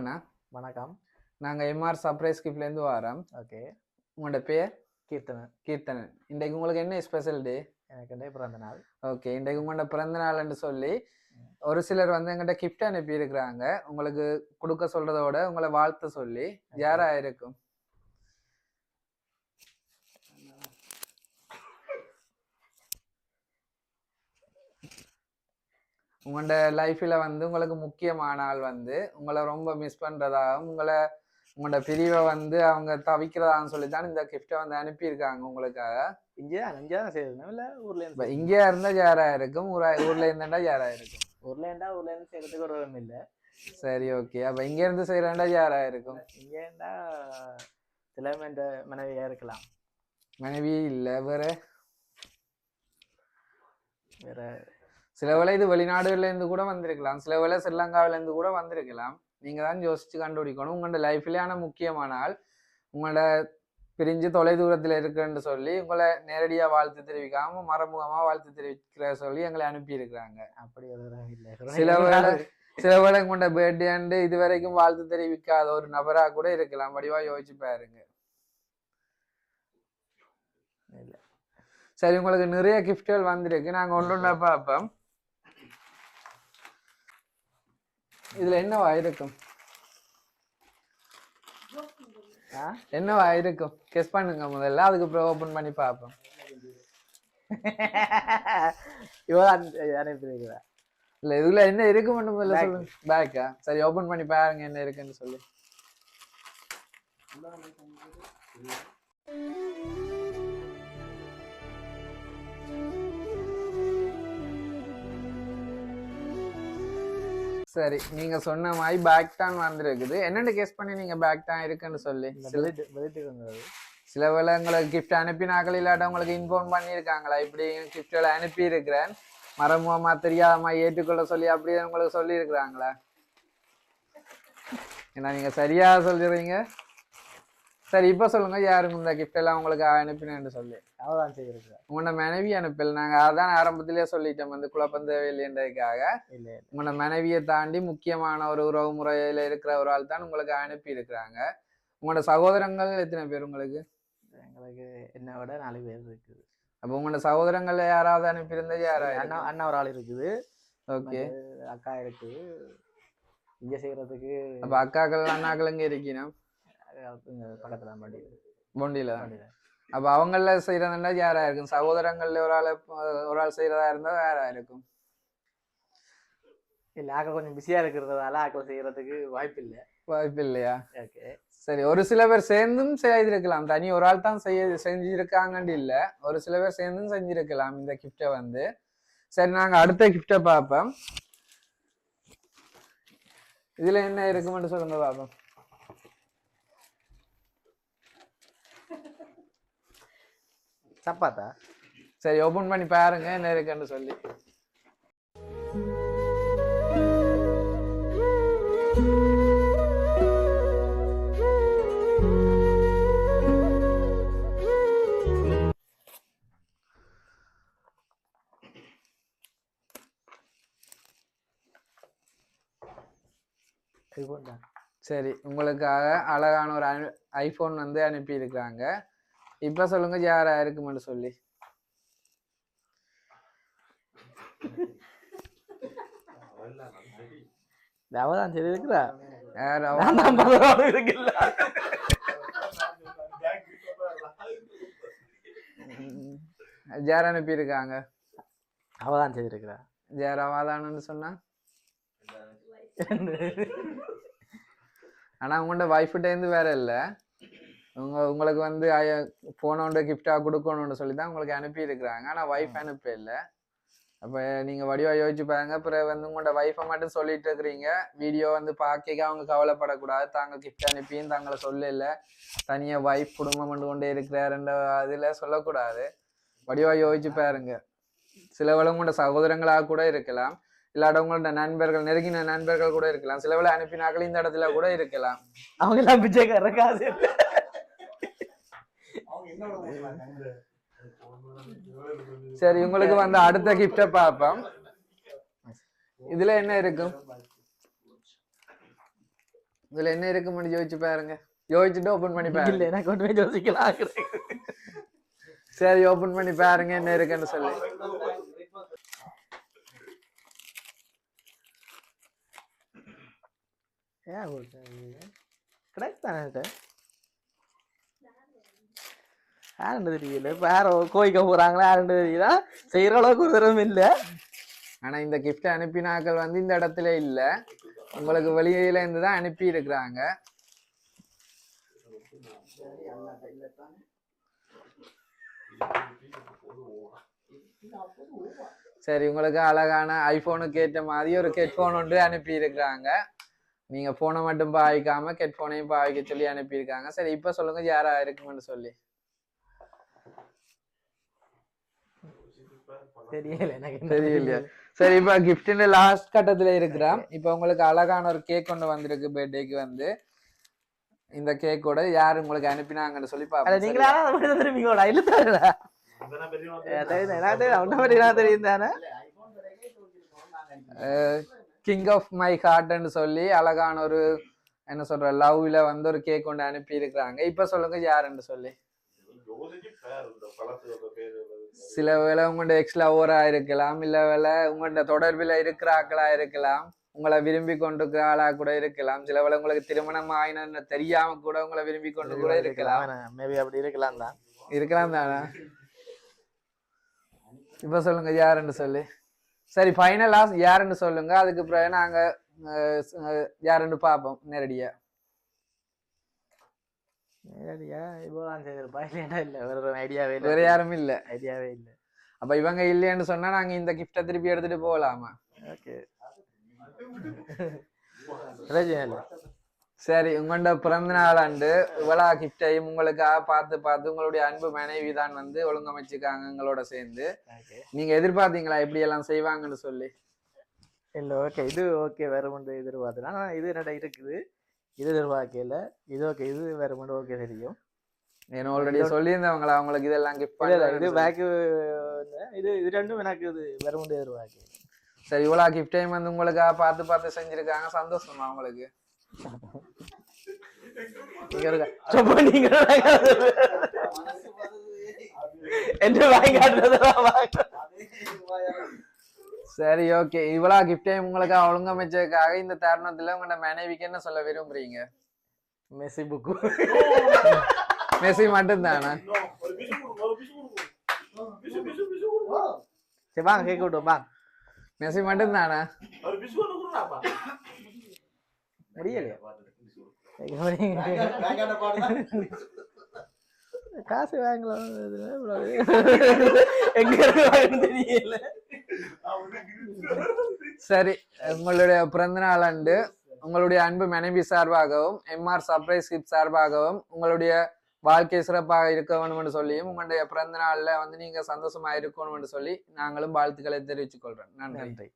அண்ணா. வணக்கம். நாங்கள் MR surprise கிஃப்ட்லேருந்து வரோம் ஓகே. உங்களோட பேர்? கீர்த்தனன். கீர்த்தனன். இன்றைக்கு உங்களுக்கு என்ன ஸ்பெஷல் டே எனக்கு வந்து பிறந்த நாள். ஓகே. இன்றைக்கு உங்களோட பிறந்த நாள்னு சொல்லி ஒரு சிலர் வந்து எங்கிட்ட கிஃப்ட் அனுப்பி இருக்கிறாங்க உங்களுக்கு கொடுக்க சொல்றதோட உங்களை வாழ்த்து சொல்லி யாரா இருக்கும்? உங்களோட லைஃப்பில் வந்து உங்களுக்கு முக்கியமான ஆள் வந்து உங்களை ரொம்ப மிஸ் பண்ணுறதாகவும் உங்களை உங்களோட பிரிவை வந்து அவங்க தவிக்கிறதான்னு சொல்லி தான் இந்த கிஃப்டை வந்து அனுப்பியிருக்காங்க உங்களுக்காக. இங்கே இங்கே தான் செய்யணும் இல்லை ஊர்ல இருந்து இங்கே இருந்தால் யாரா இருக்கும்? ஊரா ஊரில் இருந்தாண்டா யாரா இருக்கும்? ஊர்ல இருந்தா ஊர்ல இருந்து செய்யறதுக்கு ஒரு விதம் இல்லை. சரி ஓகே அப்போ இங்கேருந்து செய்கிறாண்டா யாரா இருக்கும்? இங்கே இருந்தா சிலமே மனைவியா இருக்கலாம். மனைவி இல்லை வேற? வேற சில வேளை இது வெளிநாடுகள்ல இருந்து கூட வந்திருக்கலாம். சில வேளை ஸ்ரீலங்காவில இருந்து கூட வந்திருக்கலாம். நீங்க தான் யோசிச்சு கண்டுபிடிக்கணும். உங்களோட லைஃப்லயான முக்கியமான ஆள் உங்களோட பிரிஞ்சு தொலை தூரத்துல இருக்குன்னு சொல்லி உங்களை நேரடியா வாழ்த்து தெரிவிக்காம மறைமுகமா வாழ்த்து தெரிவிக்கிற சொல்லி எங்களை அனுப்பி இருக்கிறாங்க அப்படி இல்லை. சில வேளை சில வேளை உங்களோட பர்த்டே அண்டு இது வரைக்கும் வாழ்த்து தெரிவிக்காத ஒரு நபரா கூட இருக்கலாம். வடிவா யோசிச்சு பாருங்க. இல்ல. சரி உங்களுக்கு நிறைய கிஃப்ட்கள் வந்திருக்கு. நாங்க ஒன்று ஒன்றா பார்ப்போம். இதுல என்னவா இருக்கும்? என்னவா இருக்கும்? கெஸ் பண்ணுங்க முதல்ல. அதுக்கப்புறம் ஓபன் பண்ணி பார்ப்போம். இவ அனுப்பியிருக்கிறா இல்ல இதுல என்ன இருக்கு மட்டும் முதல்ல. சொல்லுங்க. பேக்கா சரி ஓபன் பண்ணி பாருங்க என்ன இருக்குன்னு சொல்லி. சரி நீங்க சொன்ன மாதிரி பேக் தான் வந்திருக்குது. என்னென்னு கெஸ் பண்ணி நீங்க பேக் தான் இருக்குன்னு சொல்லி? சில வேளை உங்களுக்கு கிஃப்ட் அனுப்பினாக்கள் இல்லாட்ட உங்களுக்கு இன்ஃபார்ம் பண்ணியிருக்காங்களா? இப்படி கிஃப்ட்களை அனுப்பி இருக்கிறேன் மரமுகமா தெரியாதமா ஏற்றுக்கொள்ள சொல்லி அப்படியே உங்களுக்கு சொல்லியிருக்கிறாங்களா? ஏன்னா நீங்க சரியா சொல்லிடுறீங்க. சரி இப்போ சொல்லுங்க. யாருங்க இந்த gift எல்லாம் உங்களுக்கு அனுப்பினேன்னு சொல்லி. அவதான் செய்திருக்கிறா உங்களோட மனைவி அனுப்பல். நாங்க அதான் ஆரம்பத்திலேயே சொல்லிட்டோம். வந்து குழப்பம் தேவையில்லைன்றதுக்காக. இல்ல உங்களோட மனைவியை தாண்டி முக்கியமான ஒரு உறவு முறையில இருக்கிற ஒரு ஆள் தான் உங்களுக்கு அனுப்பி இருக்கிறாங்க உங்களோட சகோதரங்கள் எத்தனை பேர் உங்களுக்கு? எங்களுக்கு என்னை விட நாலு பேர் இருக்குது. அப்போ உங்களோட சகோதரங்கள்ல யாராவது அனுப்பியிருந்தா யாரா அண்ணா அண்ணா ஒரு ஆள் இருக்குது. ஓகே. அக்கா இருக்குது. இங்க செய்யறதுக்கு அப்ப அக்காக்கள் அண்ணாக்கள் எங்க இருக்கணும் இங்க பக்கத்துல மாட்டி பொண்டியில அப்ப அவங்கள செய்யறதுன்னா யாரா இருக்கும்? சகோதரங்கள்ல ஒரு ஆள் ஒரு ஆள் செய்யறதா இருந்தா யாரா இருக்கும்? இல்ல ஆக்கள் கொஞ்சம் பிஸியா இருக்கிறதுனால ஆக்கள் செய்யறதுக்கு வாய்ப்பு இல்லை. வாய்ப்பு இல்லையா? ஓகே. சரி ஒரு சில பேர் சேர்ந்தும் செய்திருக்கலாம். தனி ஒரு ஆள் தான் செய்ய செஞ்சிருக்காங்கன்னு இல்ல. ஒரு சில பேர் சேர்ந்தும் செஞ்சிருக்கலாம் இந்த கிஃப்டை வந்து. சரி நாங்க அடுத்த கிஃப்டை பார்ப்போம். இதுல என்ன இருக்குமென்னு சொல்லுங்க பார்ப்போம் சப்பாத்தா சரி ஓபன் பண்ணி பாருங்க என்ன இருக்குன்னு சொல்லி. சரி உங்களுக்காக அழகான ஒரு ஐஃபோன் வந்து அனுப்பியிருக்கிறாங்க. இப்ப சொல்லுங்க யாரா இருக்குமென்னு சொல்லி. அவ தான் செய்திருக்கிறா யார் அவ? நான் தான் பரவாயில்ல இருக்குல்ல. ம், யார் அனுப்பி இருக்காங்க அவ தான் செய்திருக்கிறா யார் அவாதானன்னு சொன்னா ஆனா உங்களோட வைஃப்கிட்ட இருந்து வேற இல்ல. உங்க உங்களுக்கு வந்து போனோண்ட கிஃப்டா கொடுக்கணும்னு சொல்லி தான் உங்களுக்கு அனுப்பி இருக்கிறாங்க ஆனா வைஃப் அனுப்ப இல்ல அப்ப நீங்க வடிவா யோசிச்சு பாருங்க. பிறகு வந்து உங்களோட வைஃபை மட்டும் சொல்லிட்டு இருக்கிறீங்க. வீடியோ வந்து பார்க்க அவங்க கவலைப்படக்கூடாது. தாங்க கிஃப்ட் அனுப்பியும் தாங்களை சொல்லல. தனியா வைஃப் குடும்பம் கொண்டு கொண்டே இருக்கிறாருன்ற இதுல சொல்லக்கூடாது. வடிவா யோசிச்சு பாருங்க. சில வேளை உங்களோட சகோதரங்களாக கூட இருக்கலாம். இல்லாட்ட உங்களோட நண்பர்கள் நெருங்கின நண்பர்கள் கூட இருக்கலாம். சில வேளை அனுப்பினாக்கள் இந்த இடத்துல கூட இருக்கலாம். அவங்க எல்லாம் பிச்சைக்கார காசு சரி உங்களுக்கு வந்து அடுத்த கிஃப்டை பார்ப்போம். இதுல என்ன இருக்கும் இதுல என்ன இருக்குன்னு யோசிச்சு பாருங்க. யோசிச்சுட்டு ஓபன் பண்ணி இல்ல பாருங்க எனக்கு ஒன்றுமே யோசிக்கலாம் சரி ஓபன் பண்ணி பாருங்க என்ன இருக்குன்னு சொல்லி. ஏன் கிடையாது தானே யாருன்னு தெரியல. இப்போ யாரோ கோயிக்க போறாங்களா? யாருன்னு தெரியல. செய்யற அளவுக்கு ஒரு தரம் இல்லை. ஆனா இந்த கிஃப்ட் அனுப்பினாக்கள் வந்து இந்த இடத்துல இல்ல. உங்களுக்கு வெளியில இருந்து தான் அனுப்பி இருக்கிறாங்க. சரி உங்களுக்கு அழகான ஐபோனுக்கு ஏற்ற மாதிரி ஒரு ஹெட்ஃபோன் ஒன்று அனுப்பி இருக்கிறாங்க. நீங்க போனை மட்டும் பாவிக்காம ஹெட்ஃபோனையும் பாவிக்க சொல்லி அனுப்பியிருக்காங்க சரி இப்போ சொல்லுங்க யாரா இருக்குமென்னு சொல்லி. தெரியல எனக்கு தெரியலையா? சரி இப்ப கிஃப்டின் லாஸ்ட் கட்டத்துல இருக்கிறோம். இப்ப உங்களுக்கு அழகான ஒரு கேக் கொண்டு வந்திருக்கு பர்த்டேக்கு வந்து. இந்த கேக்கோட யார் உங்களுக்கு அனுப்பினாங்கன்னு சொல்லி பாப்போம் நீங்களா? அப்படி திரும்பிங்கோடா இல்ல தானே கிங் ஆஃப் மை ஹார்ட்னு சொல்லி அழகான ஒரு என்ன சொல்ற லவ்ல வந்து ஒரு கேக் கொண்டு அனுப்பி இருக்கிறாங்க இப்ப சொல்லுங்க யாருன்னு சொல்லி. சில வேளை உங்களோட எக்ஸ் லவரா இருக்கலாம் இல்ல வேளை உங்களோட தொடர்பில் இருக்கிற ஆக்களா இருக்கலாம் உங்களை விரும்பி கொண்டிருக்கிற ஆளா கூட இருக்கலாம். சில வேளை உங்களுக்கு திருமணம் ஆயினு தெரியாம கூட உங்களை விரும்பி கொண்டு கூட இருக்கலாம் மேபி அப்படி இருக்கலாம் தான். இருக்கலாம் தானே? இப்ப சொல்லுங்க யாருன்னு சொல்லி. சரி ஃபைனலா யாருன்னு சொல்லுங்க. அதுக்கு பிறகு நாங்க யாருன்னு பார்ப்போம் நேரடியா. நேரடியா இப்போ தான் செய்திருப்பா இல்லையா இல்ல? வேற ஐடியாவே வேற இல்லை. யாரும் இல்ல. ஐடியாவே இல்லை. அப்ப இவங்க இல்லைன்னு சொன்னா நாங்க இந்த கிஃப்டை திருப்பி எடுத்துட்டு போகலாமா? ஓகே. சரி உங்களோட பிறந்த நாளாண்டு இவ்வளோ கிஃப்டையும் உங்களுக்காக பார்த்து பார்த்து உங்களுடைய அன்பு மனைவி தான் வந்து ஒழுங்கமைச்சுக்காங்க எங்களோட சேர்ந்து. ஓகே. நீங்க எதிர்பார்த்தீங்களா எப்படி எல்லாம் செய்வாங்கன்னு சொல்லி? இல்லை ஓகே. இது ஓகே. வேற ஒன்று எதிர்பார்த்தேன் இது என்னடா இருக்குது? இது எதிர்பார்க்கல இது ஓகே இது வேற ஒன்று ஓகே தெரியும். నేను ஆல்ரெடி சொல்லியிருந்தவங்களா அவங்களுக்கு இதெல்லாம் கிஃப்ட் இல்ல, இது பண்ணி பேக்கு இது இது ரெண்டும் எனக்கு இது வேற ஒன்று எதிர்பார்க்கல சரி இவ்வளோ கிஃப்டையும் வந்து உங்களுக்காக பார்த்து பார்த்து செஞ்சிருக்காங்க. சந்தோஷமா உங்களுக்கு? நீங்க என்ன வாங்கி காட்டுறதெல்லாம் வாங்க. சரி ஓகே இவ்வளோ கிஃப்டையும் உங்களுக்காக ஒழுங்கமைச்சதுக்காக இந்த தருணத்துல உங்களோட மனைவிக்கு என்ன சொல்ல விரும்புறீங்க? மெஸ்ஸி புக்கு மெஸ்ஸி மட்டும்தானா? சரி வாங்க கேட்க விட்டோம் வாங்க. மெஸ்ஸி மட்டும்தானா? முடியலையா. காசு வாங்கலாம். எங்க தெரியல. சரி உங்களுடைய பிறந்த நாள் அன்று உங்களுடைய அன்பு மனைவி சார்பாகவும் எம்ஆர் சர்ப்ரைஸ் கிஃப்ட் சார்பாகவும் உங்களுடைய வாழ்க்கை சிறப்பாக இருக்க வேணும்னு சொல்லியும் உங்களுடைய பிறந்த நாள்ல வந்து நீங்க சந்தோஷமா இருக்கணும்னு சொல்லி நாங்களும் வாழ்த்துக்களை தெரிவித்துக் கொள்றோம். நன்றி. நன்றி.